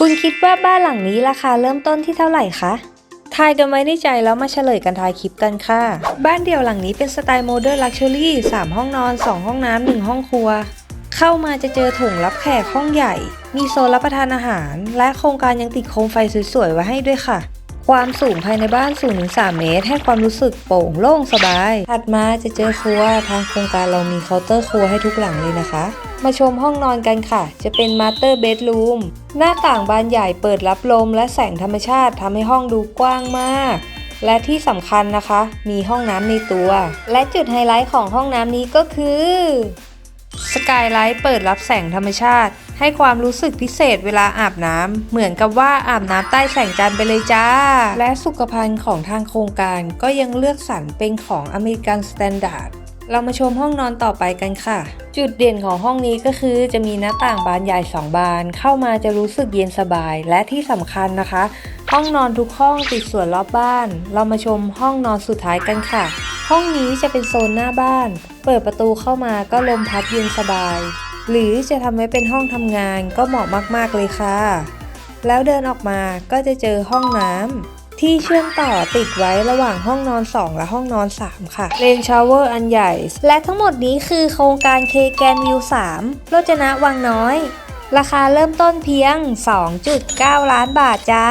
คุณคิดว่าบ้านหลังนี้ราคาเริ่มต้นที่เท่าไหร่คะ ทายกันไว้ในใจแล้วมาเฉลยกันทายคลิปกันค่ะ บ้านเดี่ยวหลังนี้เป็นสไตล์โมเดิร์นลักชัวรี่3ห้องนอน 2 ห้องน้ำ1ห้องครัว เข้ามาจะเจอโถงรับแขกห้องใหญ่ มีโซนรับประทานอาหาร และโครงการยังติดโคมไฟสวยๆไว้ให้ด้วยค่ะ ความสูงภายในบ้านสูงถึง3เมตร ให้ความรู้สึกโปร่งโล่งสบาย ถัดมาจะเจอครัว ทางโครงการเรามีเคาน์เตอร์ครัวให้ทุกหลังเลยนะคะ มาชมห้องนอนกันค่ะ จะเป็นมาสเตอร์เบดรูม หน้าต่างบานใหญ่เปิดรับลมและแสงธรรมชาติทำให้ห้องดูกว้างมาก และที่สำคัญนะคะ มีห้องน้ำในตัว และจุดไฮไลท์ของห้องน้ำนี้ก็คือสกายไลท์เปิดรับแสงธรรมชาติ ให้ความรู้สึกพิเศษเวลาอาบน้ำเหมือนกับว่าอาบน้ำใต้แสงจันทร์ไปเลยจ้า และสุขภัณฑ์ของทางโครงการก็ยังเลือกสรรเป็นของอเมริกันสแตนดาร์ด เรามาชมห้องนอนต่อไปกันค่ะ จุดเด่นของห้องนี้ก็คือจะมีหน้าต่างบานใหญ่ 2 บาน เข้ามาจะรู้สึกเย็นสบายและที่สำคัญนะคะ ห้องนอนทุกห้องติดสวนรอบบ้าน เรามาชมห้องนอนสุดท้ายกันค่ะ ห้องนี้จะเป็นโซนหน้าบ้าน เปิดประตูเข้ามาก็ลมพัดเย็นสบาย หรือจะทำไว้เป็นห้องทำงานก็เหมาะมากๆเลยค่ะ แล้วเดินออกมาก็จะเจอห้องน้ำ ที่เชื่อมต่อติดไว้ระหว่างห้องนอน 2 และห้องนอน 3 ค่ะเลนชาวเวอร์อันใหญ่ และทั้งหมดนี้คือโครงการเคแกนวิว3โรจนะวังน้อย ราคาเริ่มต้นเพียง 2.9 ล้านบาทจ้า